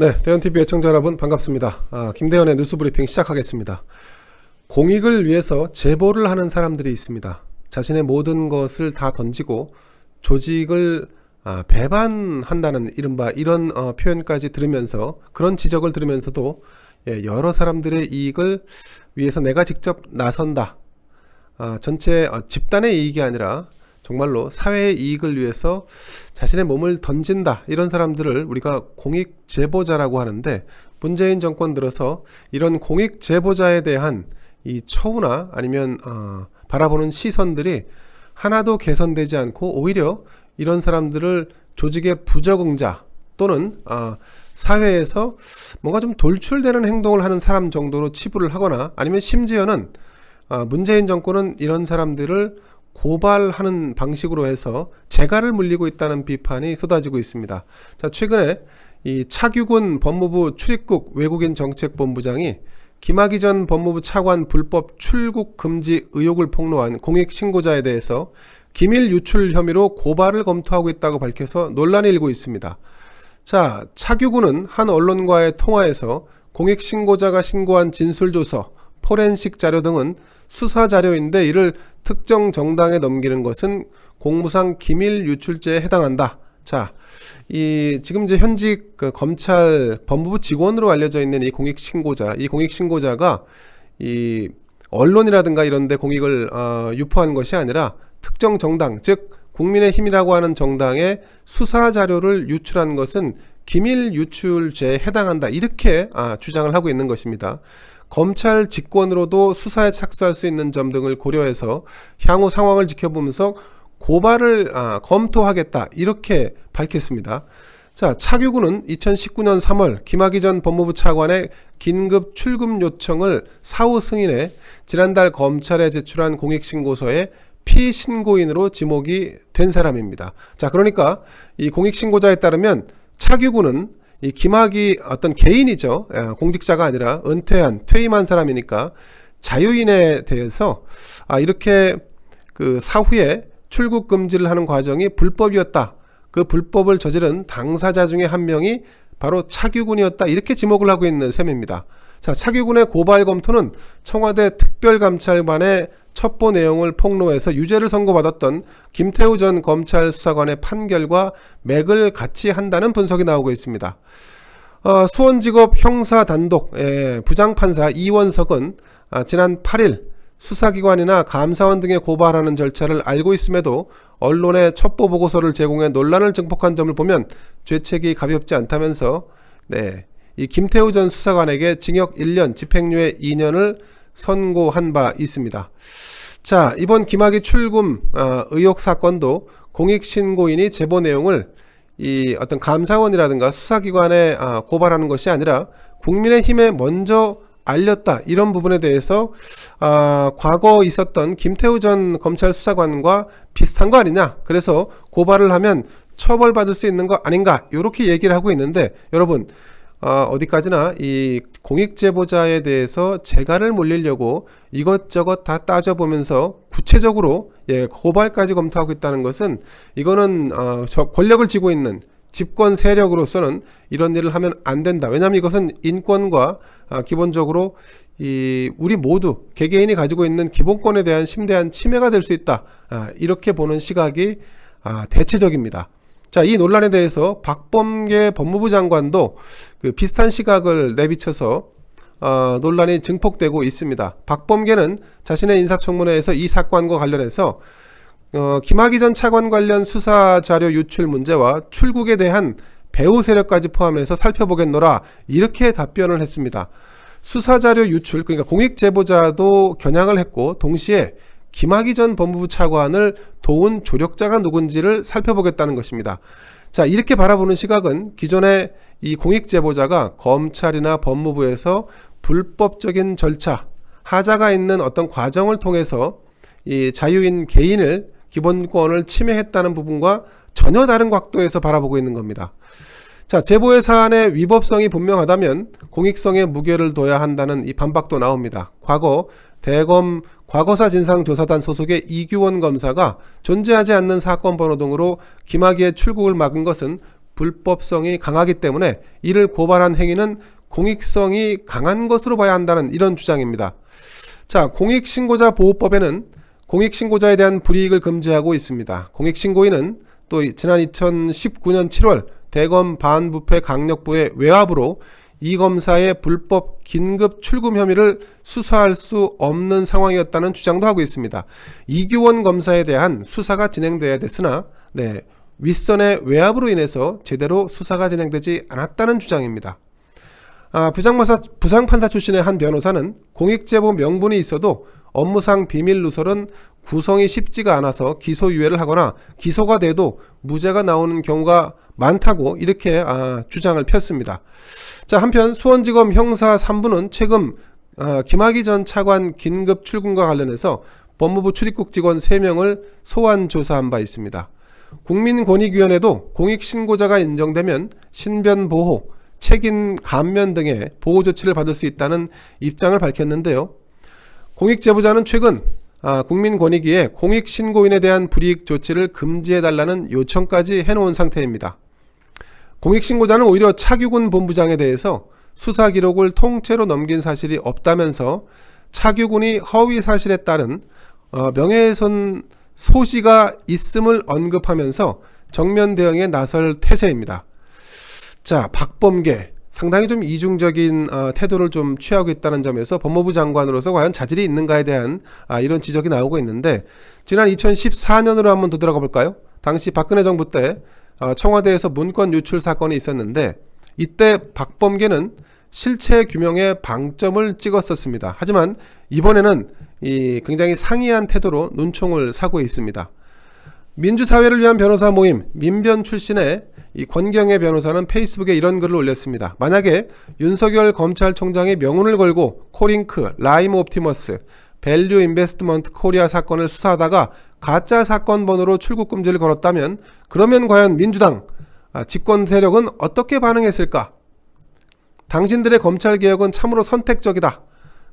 네, 대현TV 애청자 여러분 반갑습니다. 아, 김대현의 뉴스브리핑 시작하겠습니다. 공익을 위해서 제보를 하는 사람들이 있습니다. 자신의 모든 것을 다 던지고 조직을 아, 배반한다는 이른바 이런 어, 표현까지 들으면서 그런 지적을 들으면서도 예, 여러 사람들의 이익을 위해서 내가 직접 나선다. 아, 전체 어, 집단의 이익이 아니라 정말로 사회의 이익을 위해서 자신의 몸을 던진다 이런 사람들을 우리가 공익 제보자라고 하는데 문재인 정권 들어서 이런 공익 제보자에 대한 이 처우나 아니면 어, 바라보는 시선들이 하나도 개선되지 않고 오히려 이런 사람들을 조직의 부적응자 또는 아, 사회에서 뭔가 좀 돌출되는 행동을 하는 사람 정도로 치부를 하거나 아니면 심지어는 아, 문재인 정권은 이런 사람들을 고발하는 방식으로 해서 재갈을 물리고 있다는 비판이 쏟아지고 있습니다. 자, 최근에 이 차규근 법무부 출입국 외국인 정책 본부장이 김학의 전 법무부 차관 불법 출국 금지 의혹을 폭로한 공익 신고자에 대해서 기밀 유출 혐의로 고발을 검토하고 있다고 밝혀서 논란이 일고 있습니다. 자, 차규군은 한 언론과의 통화에서 공익 신고자가 신고한 진술조서, 포렌식 자료 등은 수사 자료인데 이를 특정 정당에 넘기는 것은 공무상 기밀 유출죄에 해당한다. 자, 이 지금 이제 현직 그 검찰 법무부 직원으로 알려져 있는 이 공익 신고자, 이 공익 신고자가 이 언론이라든가 이런데 공익을 어, 유포한 것이 아니라 특정 정당, 즉 국민의힘이라고 하는 정당의 수사 자료를 유출한 것은 기밀 유출죄에 해당한다 이렇게 아, 주장을 하고 있는 것입니다. 검찰 직권으로도 수사에 착수할 수 있는 점 등을 고려해서 향후 상황을 지켜보면서 고발을 아, 검토하겠다 이렇게 밝혔습니다. 자, 차규군은 2019년 3월 김학의 전 법무부 차관의 긴급 출금 요청을 사후 승인해 지난달 검찰에 제출한 공익신고서에 피신고인으로 지목이 된 사람입니다. 자, 그러니까 이 공익신고자에 따르면 차규군은 이 김학의 어떤 개인이죠. 예, 공직자가 아니라 은퇴한 퇴임한 사람이니까 자유인에 대해서 아 이렇게 그 사후에 출국 금지를 하는 과정이 불법이었다. 그 불법을 저지른 당사자 중에 한 명이 바로 차규군이었다. 이렇게 지목을 하고 있는 셈입니다. 자, 차규군의 고발 검토는 청와대 특별감찰관의 첩보 내용을 폭로해서 유죄를 선고받았던 김태우 전 검찰 수사관의 판결과 맥을 같이 한다는 분석이 나오고 있습니다. 어, 수원지법 형사 단독 예, 부장판사 이원석은 아, 지난 8일 수사기관이나 감사원 등의 고발하는 절차를 알고 있음에도 언론에 첩보 보고서를 제공해 논란을 증폭한 점을 보면 죄책이 가볍지 않다면서 네, 이 김태우 전 수사관에게 징역 1년, 집행유예 2년을 선고한 바 있습니다. 자, 이번 김학의 출금 어, 의혹 사건도 공익신고인이 제보 내용을 이 어떤 감사원이라든가 수사기관에 아, 고발하는 것이 아니라 국민의힘에 먼저 알렸다. 이런 부분에 대해서 아, 과거 있었던 김태우 전 검찰 수사관과 비슷한 거 아니냐. 그래서 고발을 하면 처벌받을 수 있는 거 아닌가. 이렇게 얘기를 하고 있는데 여러분 어, 어디까지나 이 공익 제보자에 대해서 재갈을 몰리려고 이것저것 다 따져보면서 구체적으로 예, 고발까지 검토하고 있다는 것은 이거는 어, 저 권력을 쥐고 있는 집권 세력으로서는 이런 일을 하면 안 된다. 왜냐하면 이것은 인권과 아, 기본적으로 이 우리 모두 개개인이 가지고 있는 기본권에 대한 심대한 침해가 될 수 있다. 아, 이렇게 보는 시각이 아, 대체적입니다. 자, 이 논란에 대해서 박범계 법무부 장관도 그 비슷한 시각을 내비쳐서 어, 논란이 증폭되고 있습니다. 박범계는 자신의 인사청문회에서 이 사건과 관련해서 어, 김학의 전 차관 관련 수사 자료 유출 문제와 출국에 대한 배후 세력까지 포함해서 살펴보겠노라 이렇게 답변을 했습니다. 수사 자료 유출 그러니까 공익 제보자도 겨냥을 했고 동시에 김학의 전 법무부 차관을 도운 조력자가 누군지를 살펴보겠다는 것입니다. 자, 이렇게 바라보는 시각은 기존의 이 공익 제보자가 검찰이나 법무부에서 불법적인 절차, 하자가 있는 어떤 과정을 통해서 이 자유인 개인을 기본권을 침해했다는 부분과 전혀 다른 각도에서 바라보고 있는 겁니다. 자, 제보의 사안의 위법성이 분명하다면 공익성에 무게를 둬야 한다는 이 반박도 나옵니다. 과거 대검 과거사 진상조사단 소속의 이규원 검사가 존재하지 않는 사건 번호 등으로 김학의의 출국을 막은 것은 불법성이 강하기 때문에 이를 고발한 행위는 공익성이 강한 것으로 봐야 한다는 이런 주장입니다. 자, 공익신고자 보호법에는 공익신고자에 대한 불이익을 금지하고 있습니다. 공익신고인은 또 지난 2019년 7월 대검 반부패 강력부의 외압으로 이 검사의 불법 긴급 출금 혐의를 수사할 수 없는 상황이었다는 주장도 하고 있습니다. 이규원 검사에 대한 수사가 진행돼야 됐으나 네, 윗선의 외압으로 인해서 제대로 수사가 진행되지 않았다는 주장입니다. 아, 부장판사, 부장판사 출신의 한 변호사는 공익제보 명분이 있어도 업무상 비밀 누설은 구성이 쉽지가 않아서 기소유예를 하거나 기소가 돼도 무죄가 나오는 경우가 많다고 이렇게 아, 주장을 폈습니다. 자 한편 수원지검 형사 3부는 최근 아, 김학의 전 차관 긴급 출근과 관련해서 법무부 출입국 직원 3명을 소환 조사한 바 있습니다. 국민권익위원회도 공익신고자가 인정되면 신변 보호, 책임 감면 등의 보호 조치를 받을 수 있다는 입장을 밝혔는데요. 공익제보자는 최근 아, 국민권익위에 공익신고인에 대한 불이익 조치를 금지해달라는 요청까지 해놓은 상태입니다. 공익신고자는 오히려 차규근 본부장에 대해서 수사 기록을 통째로 넘긴 사실이 없다면서 차규군이 허위 사실에 따른 어, 명예훼손 소시가 있음을 언급하면서 정면 대응에 나설 태세입니다. 자, 박범계 상당히 좀 이중적인 어, 태도를 좀 취하고 있다는 점에서 법무부 장관으로서 과연 자질이 있는가에 대한 아, 이런 지적이 나오고 있는데 지난 2014년으로 한번 더 들어가 볼까요? 당시 박근혜 정부 때 어, 청와대에서 문건 유출 사건이 있었는데 이때 박범계는 실체 규명에 방점을 찍었었습니다. 하지만 이번에는 이 굉장히 상이한 태도로 눈총을 사고 있습니다. 민주사회를 위한 변호사 모임 민변 출신의 이 권경의 변호사는 페이스북에 이런 글을 올렸습니다. 만약에 윤석열 검찰총장의 명운을 걸고 코링크, 라임 옵티머스, 밸류 인베스트먼트 코리아 사건을 수사하다가 가짜 사건 번호로 출국 금지를 걸었다면 그러면 과연 민주당 아, 집권 세력은 어떻게 반응했을까? 당신들의 검찰 개혁은 참으로 선택적이다.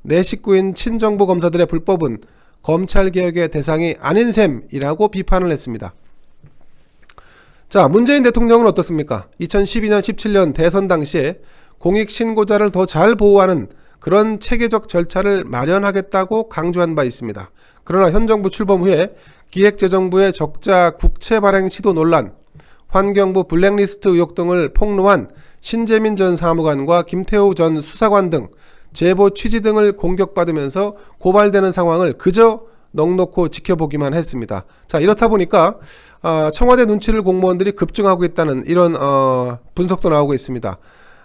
내 식구인 친정부 검사들의 불법은 검찰 개혁의 대상이 아닌 셈이라고 비판을 했습니다. 자, 문재인 대통령은 어떻습니까? 2012년 17년 대선 당시에 공익 신고자를 더 잘 보호하는 그런 체계적 절차를 마련하겠다고 강조한 바 있습니다. 그러나 현 정부 출범 후에 기획재정부의 적자 국채 발행 시도 논란, 환경부 블랙리스트 의혹 등을 폭로한 신재민 전 사무관과 김태우 전 수사관 등 제보 취지 등을 공격받으면서 고발되는 상황을 그저 넉넉고 지켜보기만 했습니다. 자 이렇다 보니까 아, 청와대 눈치를 공무원들이 급증하고 있다는 이런 어, 분석도 나오고 있습니다.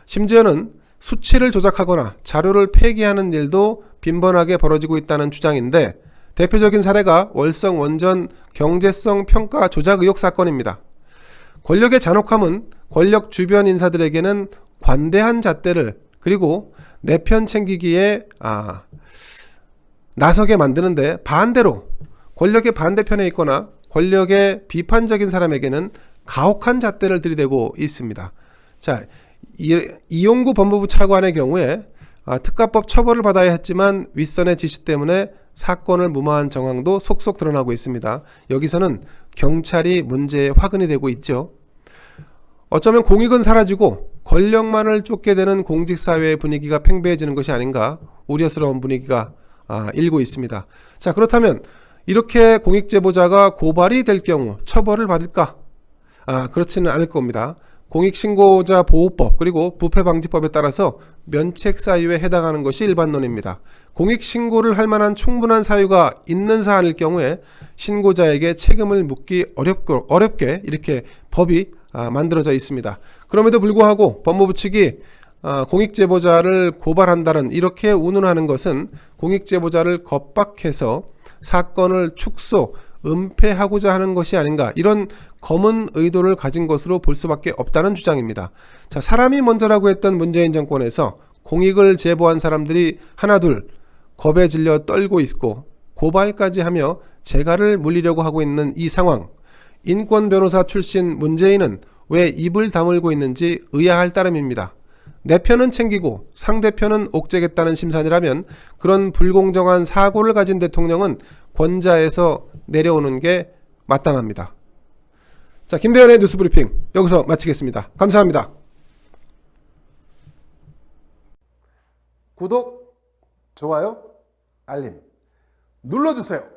심지어는 수치를 조작하거나 자료를 폐기하는 일도 빈번하게 벌어지고 있다는 주장인데 대표적인 사례가 월성 원전 경제성 평가 조작 의혹 사건입니다. 권력의 잔혹함은 권력 주변 인사들에게는 관대한 잣대를 그리고 내 편 챙기기에 아, 나서게 만드는데 반대로 권력의 반대편에 있거나 권력의 비판적인 사람에게는 가혹한 잣대를 들이대고 있습니다. 자, 이, 이용구 법무부 차관의 경우에 아, 특가법 처벌을 받아야 했지만 윗선의 지시 때문에 사건을 무마한 정황도 속속 드러나고 있습니다. 여기서는 경찰이 문제에 화근이 되고 있죠. 어쩌면 공익은 사라지고 권력만을 쫓게 되는 공직사회의 분위기가 팽배해지는 것이 아닌가 우려스러운 분위기가 아, 일고 있습니다. 자 그렇다면 이렇게 공익 제보자가 고발이 될 경우 처벌을 받을까? 아 그렇지는 않을 겁니다. 공익신고자 보호법 그리고 부패방지법에 따라서 면책 사유에 해당하는 것이 일반론입니다. 공익신고를 할 만한 충분한 사유가 있는 사안일 경우에 신고자에게 책임을 묻기 어렵고, 어렵게 이렇게 법이 아, 만들어져 있습니다. 그럼에도 불구하고 법무부 측이 아, 공익제보자를 고발한다는 이렇게 운운하는 것은 공익제보자를 겁박해서 사건을 축소, 은폐하고자 하는 것이 아닌가 이런 검은 의도를 가진 것으로 볼 수밖에 없다는 주장입니다. 자, 사람이 먼저라고 했던 문재인 정권에서 공익을 제보한 사람들이 하나둘 겁에 질려 떨고 있고 고발까지 하며 재갈을 물리려고 하고 있는 이 상황. 인권 변호사 출신 문재인은 왜 입을 다물고 있는지 의아할 따름입니다. 내 편은 챙기고 상대편은 옥죄겠다는 심산이라면 그런 불공정한 사고를 가진 대통령은 권자에서 내려오는 게 마땅합니다. 자, 김대현의 뉴스 브리핑 여기서 마치겠습니다. 감사합니다. 구독, 좋아요, 알림 눌러주세요.